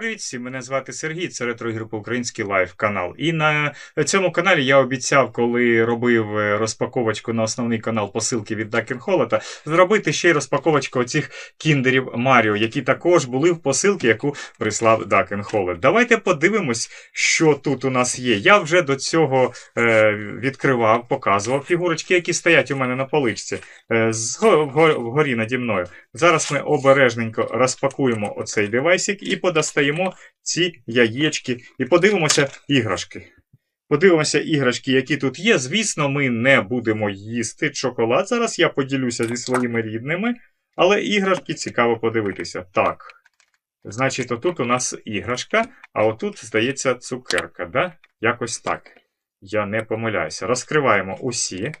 Привіт всім, мене звати Сергій, це ретро-група Український Лайв канал. І на цьому каналі я обіцяв, коли робив е, розпаковочку на основний канал посилки від Дакенхолота, зробити ще й розпаковочку оцих кіндерів Маріо, які також були в посилці, яку прислав Дакенхолод. Давайте подивимось, що тут у нас є. Я вже до цього е, відкривав, показував фігурочки, які стоять у мене на поличці е, вгорі наді мною. Зараз ми обережненько розпакуємо оцей девайсик і подостаємо ці яєчки і подивимося іграшки. Подивимося іграшки, які тут є. Звісно, ми не будемо їсти шоколад. Зараз я поділюся зі своїми рідними, але іграшки цікаво подивитися. Так. Значить, отут у нас іграшка, а отут, здається, цукерка, да? Якось так. Я не помиляюся. Розкриваємо усі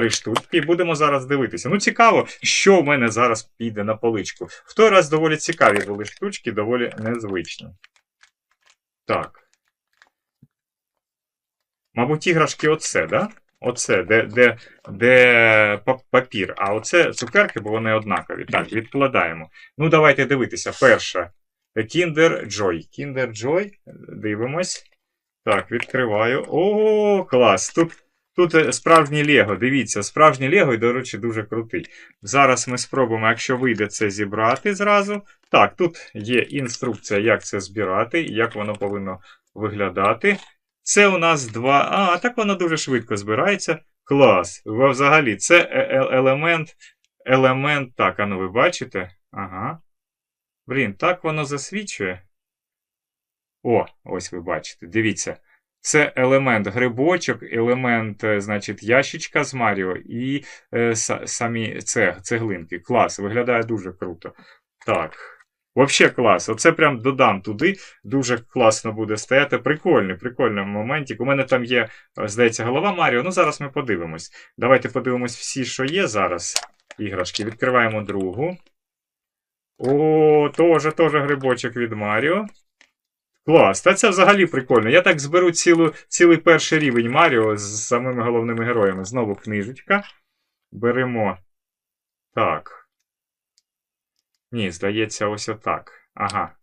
три штучки і будемо зараз дивитися. Ну, цікаво, що в мене зараз піде на поличку. В той раз доволі цікаві були штучки, доволі незвичні. Так. Мабуть, іграшки оце, да? Оце, де, де, де папір. А оце цукерки, бо вони однакові. Так, відкладаємо. Ну, давайте дивитися. Перша. Kinder Joy. Kinder Joy. Дивимось. Так, відкриваю. О, клас! Тут Тут е, справжнє Лего, дивіться, справжнє Лего і, до речі, дуже крутий. Зараз ми спробуємо, якщо вийде це зібрати зразу. Так, тут є інструкція, як це збирати, як воно повинно виглядати. Це у нас два. А, так воно дуже швидко збирається. Клас. Взагалі, це е- е- елемент. Елемент. Так, а ну ви бачите? Ага. Блін, так воно засвічує. О, ось ви бачите. Дивіться. Це елемент грибочок, елемент, е, значить, ящичка з Маріо і е, са- самі це, цеглинки. Клас, виглядає дуже круто. Так. Взагалі клас. Оце прям додам туди. Дуже класно буде стояти. Прикольний, прикольний моментик. У мене там є, е, здається, голова Маріо. Ну, зараз ми подивимось. Давайте подивимось всі, що є зараз. Іграшки. Відкриваємо другу. О, теж, теж грибочок від Маріо. Клас, та це взагалі прикольно. Я так зберу цілу, цілий перший рівень Маріо з самими головними героями. Знову книжечка. Беремо. Так. Ні, здається, ось отак. Ага.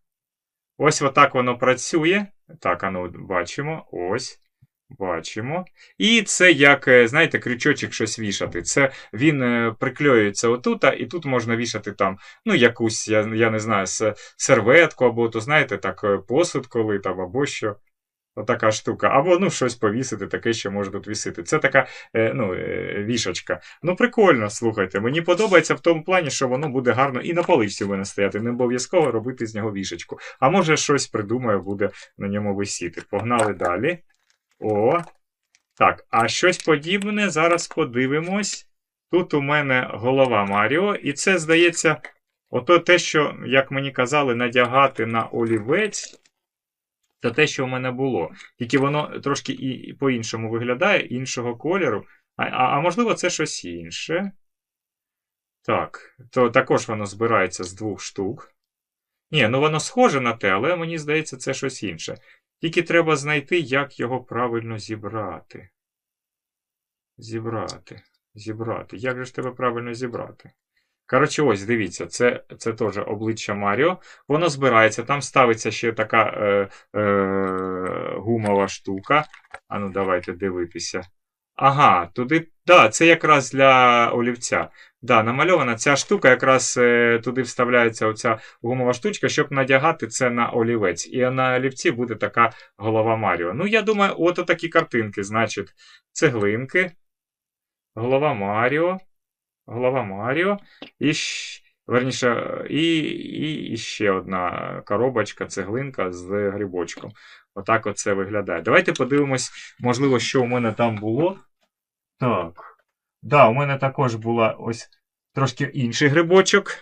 Ось отак воно працює. Так, ану, бачимо. Ось. Бачимо. І це як, е, знаєте, крючочок щось вішати. Це він е, приклеюється отут, і тут можна вішати там, ну, якусь, я, я не знаю, серветку, або то, знаєте, так, е, посуд коли там, або що. Отака штука. Або ну, щось повісити, таке, що може тут вісити. Це така ну, вішачка. Ну, прикольно, слухайте. Мені подобається в тому плані, що воно буде гарно і на поличці мене стояти. Не обов'язково робити з нього вішачку. А може щось придумаю, буде на ньому висіти. Погнали далі. О. Так, а щось подібне зараз подивимось. Тут у мене голова Маріо, і це, здається, ото те, що, як мені казали, надягати на олівець. Це те, що у мене було. Тільки воно трошки і по-іншому виглядає, іншого кольору. А, а, а можливо, це щось інше. Так, то також воно збирається з двох штук. Ні, ну воно схоже на те, але мені здається, це щось інше. Тільки треба знайти, як його правильно зібрати. Зібрати. Зібрати. Як же ж тебе правильно зібрати? Коротше, ось, дивіться, це це теж обличчя Маріо. Воно збирається, там ставиться ще така е, е, гумова штука. А ну, давайте дивитися. Ага, туди. Да, це якраз для олівця. Да, намальована ця штука, якраз е, туди вставляється оця гумова штучка, щоб надягати це на олівець. І на олівці буде така голова Маріо. Ну, я думаю, от такі картинки, значить, цеглинки, голова Маріо, голова Маріо, і, верніше, і, і, і ще одна коробочка, цеглинка з грибочком. Отак оце виглядає. Давайте подивимось, можливо, що у мене там було. Так. Да, у мене також була ось трошки інший грибочок.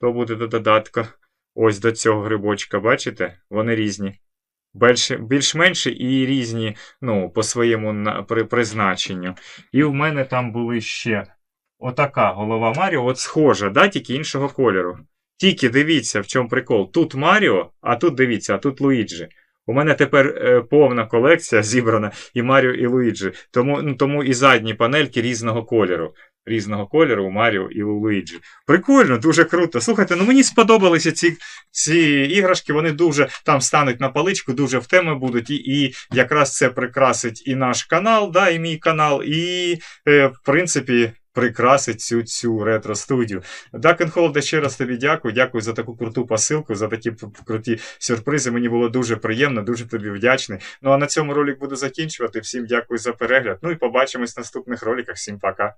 То буде до додатка. Ось до цього грибочка, бачите? Вони різні. Більш- Більш-менші і різні, ну, по своєму на- при- призначенню. І в мене там були ще отака голова Маріо, от схожа, да, тільки іншого кольору. Тільки дивіться, в чому прикол. Тут Маріо, а тут дивіться, а тут Луїджі. У мене тепер е, повна колекція зібрана і Маріо, і Луїджі. Тому, ну, тому і задні панельки різного кольору. різного кольору у Маріо і у Луїджі. Прикольно, дуже круто. Слухайте, ну мені сподобалися ці, ці іграшки, вони дуже там стануть на паличку, дуже в теми будуть, і, і якраз це прикрасить і наш канал, да, і мій канал, і, е, в принципі, прикрасить цю цю ретро-студію. Дакенхолда, ще раз тобі дякую. Дякую за таку круту посилку, за такі круті сюрпризи. Мені було дуже приємно, дуже тобі вдячний. Ну а на цьому ролик буду закінчувати. Всім дякую за перегляд. Ну і побачимось в наступних роликах. Всім пока.